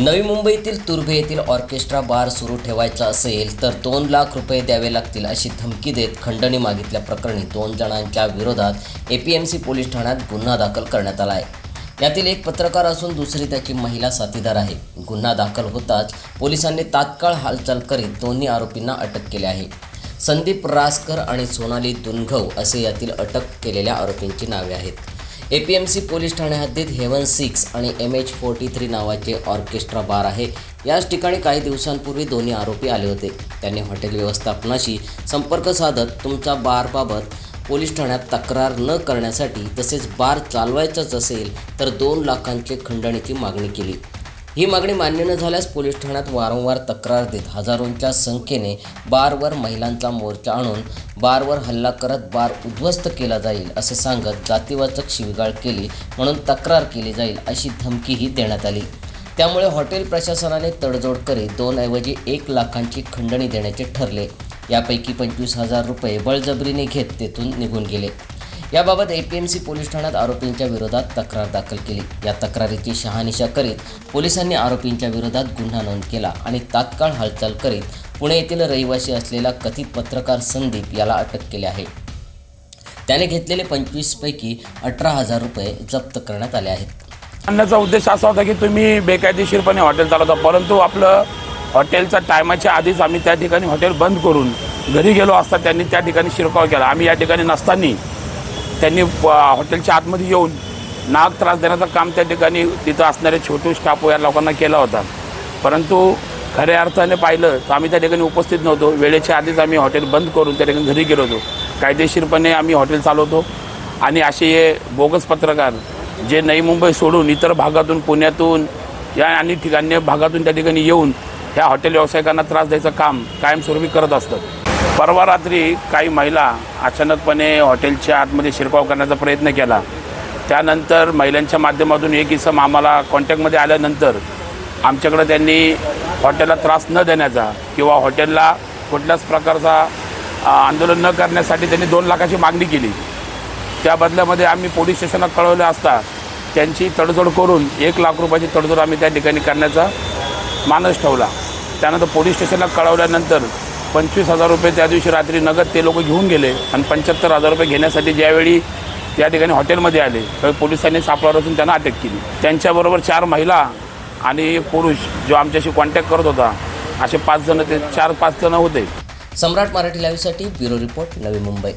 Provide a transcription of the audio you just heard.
नवी मुंबईतील तुर्भे येथील ऑर्केस्ट्रा बार सुरू ठेवायचा असेल तर दोन लाख रुपये द्यावे लागतील अशी धमकी देत खंडणी मागितल्या प्रकरणी दोन जणांच्या विरोधात A P M C police ठाण्यात गुन्हा दाखल करण्यात आला आहे. यातील एक पत्रकार असून दुसरी त्याची महिला साथीदार आहे. गुन्हा दाखल होताच पोलिसांनी तात्काळ हालचाल करीत दोन्ही आरोपींना अटक केली आहे. संदीप रासकर आणि सोनाली दुनघव असे यातील अटक केलेल्या आरोपींची नावे आहेत. A P M C police Thane हद्दीत हेवन सिक्स आणि एम एच फोर्टी थ्री नावाचे ऑर्केस्ट्रा बार आहे. याच ठिकाणी काही दिवसांपूर्वी दोन्ही आरोपी आले होते. त्यांनी हॉटेल व्यवस्थापनाशी संपर्क साधत तुमच्या बारबाबत पोलीस ठाण्यात तक्रार न करण्यासाठी तसेच बार चालवायचाच असेल तर दोन लाखांचे खंडणीची मागणी केली. ही मागणी मान्य न झाल्यास पोलीस ठाण्यात वारंवार तक्रार देत हजारोंच्या संख्येने बारवर महिलांचा मोर्चा आणून बारवर हल्ला करत बार उद्ध्वस्त केला जाईल असे सांगत जातीवाचक शिवीगाळ केली म्हणून तक्रार केली जाईल अशी धमकीही देण्यात आली. त्यामुळे हॉटेल प्रशासनाने तडजोड करीत दोनऐवजी एक लाखांची खंडणी देण्याचे ठरले. यापैकी पंचवीस हजार रुपये बळजबरीने घेत तेथून निघून गेले. याबाबत A P M C police ठाण्यात आरोपींच्या विरोधात तक्रार दाखल केली. या तक्रारीची शहानिशा करीत पोलिसांनी आरोपींच्या विरोधात गुन्हा नोंद केला आणि तात्काळ हालचाल करीत पुणे येथील रहिवासी असलेला कथित पत्रकार संदीप याला अटक केले आहे. त्याने घेतलेले पंचवीसपैकी अठरा हजार रुपये जप्त करण्यात आले आहेत. आणण्याचा उद्देश असा होता की तुम्ही बेकायदेशीरपणे हॉटेल चालवता परंतु आपलं हॉटेलचा टायमाच्या आधीच आम्ही त्या ठिकाणी हॉटेल बंद करून घरी गेलो असता त्यांनी त्या ठिकाणी शिरकाव केला. आम्ही या ठिकाणी नसताना त्यांनी हॉटेलच्या आतमध्ये येऊन नाग त्रास देण्याचं काम त्या ठिकाणी तिथं असणारे छोटू स्टाफ या लोकांना केला होता. परंतु खऱ्या अर्थाने पाहिलं तर आम्ही त्या ठिकाणी उपस्थित नव्हतो. वेळेच्या आधीच आम्ही हॉटेल बंद करून त्या ठिकाणी घरी गेलो होतो. कायदेशीरपणे आम्ही हॉटेल चालवतो आणि असे हे बोगस पत्रकार जे नवी मुंबई सोडून इतर भागातून पुण्यातून या आणि ठिकाणी भागातून त्या ठिकाणी येऊन ह्या हॉटेल व्यावसायिकांना त्रास द्यायचं काम कायमस्वरूपी करत असतात. परवा रात्री काही महिला अचानकपणे हॉटेलच्या आतमध्ये शिरकाव करण्याचा प्रयत्न केला. त्यानंतर महिलांच्या माध्यमातून एक इसम आम्हाला कॉन्टॅक्टमध्ये आल्यानंतर आमच्याकडं त्यांनी हॉटेलला त्रास न देण्याचा किंवा हॉटेलला कुठल्याच प्रकारचा आंदोलन न करण्यासाठी त्यांनी दोन लाखाची मागणी केली. त्या बदल्यामध्ये आम्ही पोलीस स्टेशनला कळवले असता त्यांची तडजोड करून एक लाख रुपयाची तडजोड आम्ही त्या ठिकाणी करण्याचा मानस ठेवला. त्यानंतर पोलीस स्टेशनला कळवल्यानंतर पंचवीस हजार रुपये त्या दिवशी रात्री नगद ते लोक घेऊन गेले आणि पंच्याहत्तर हजार रुपये घेण्यासाठी ज्यावेळी त्या ठिकाणी हॉटेलमध्ये आले तर पोलिसांनी सापळा रचून त्यांना अटक केली. त्यांच्याबरोबर चार महिला आणि एक पुरुष जो आमच्याशी कॉन्टॅक्ट करत होता असे पाच जण ते चार पाच जण होते. सम्राट मराठी लाईव्हसाठी ब्युरो रिपोर्ट नवी मुंबई.